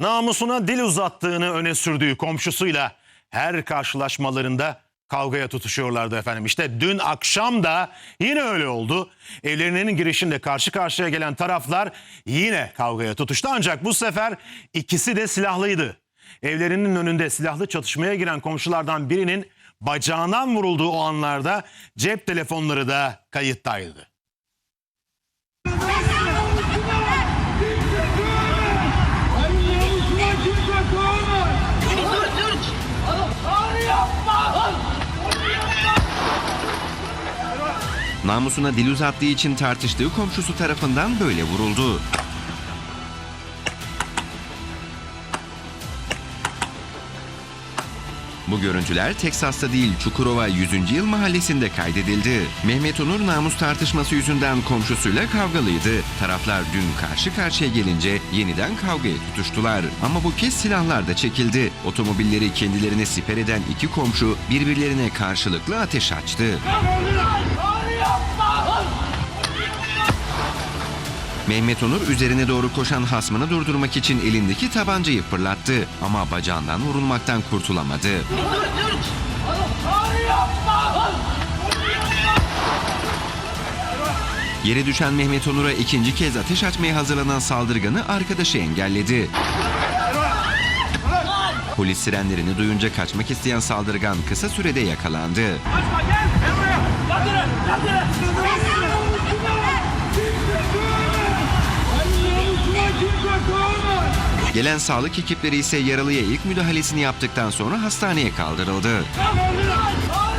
namusuna dil uzattığını öne sürdüğü komşusuyla her karşılaşmalarında kavgaya tutuşuyorlardı efendim. İşte dün akşam da yine öyle oldu. Evlerinin girişinde karşı karşıya gelen taraflar yine kavgaya tutuştu. Ancak bu sefer ikisi de silahlıydı. Evlerinin önünde silahlı çatışmaya giren komşulardan birinin bacağından vurulduğu o anlarda cep telefonları da kayıttaydı. Namusuna dil uzattığı için tartıştığı komşusu tarafından böyle vuruldu. Bu görüntüler Teksas'ta değil Çukurova 100. Yıl Mahallesi'nde kaydedildi. Mehmet Onur namus tartışması yüzünden komşusuyla kavgalıydı. Taraflar dün karşı karşıya gelince yeniden kavgaya tutuştular. Ama bu kez silahlar da çekildi. Otomobilleri kendilerine siper eden iki komşu birbirlerine karşılıklı ateş açtı. Mehmet Onur üzerine doğru koşan hasmını durdurmak için elindeki tabancayı fırlattı ama bacağından vurulmaktan kurtulamadı. Yere düşen Mehmet Onur'a ikinci kez ateş açmaya hazırlanan saldırganı arkadaşı engelledi. Polis sirenlerini duyunca kaçmak isteyen saldırgan kısa sürede yakalandı. Kaçma gel. Gel Gelen sağlık ekipleri ise yaralıya ilk müdahalesini yaptıktan sonra hastaneye kaldırıldı. Hayır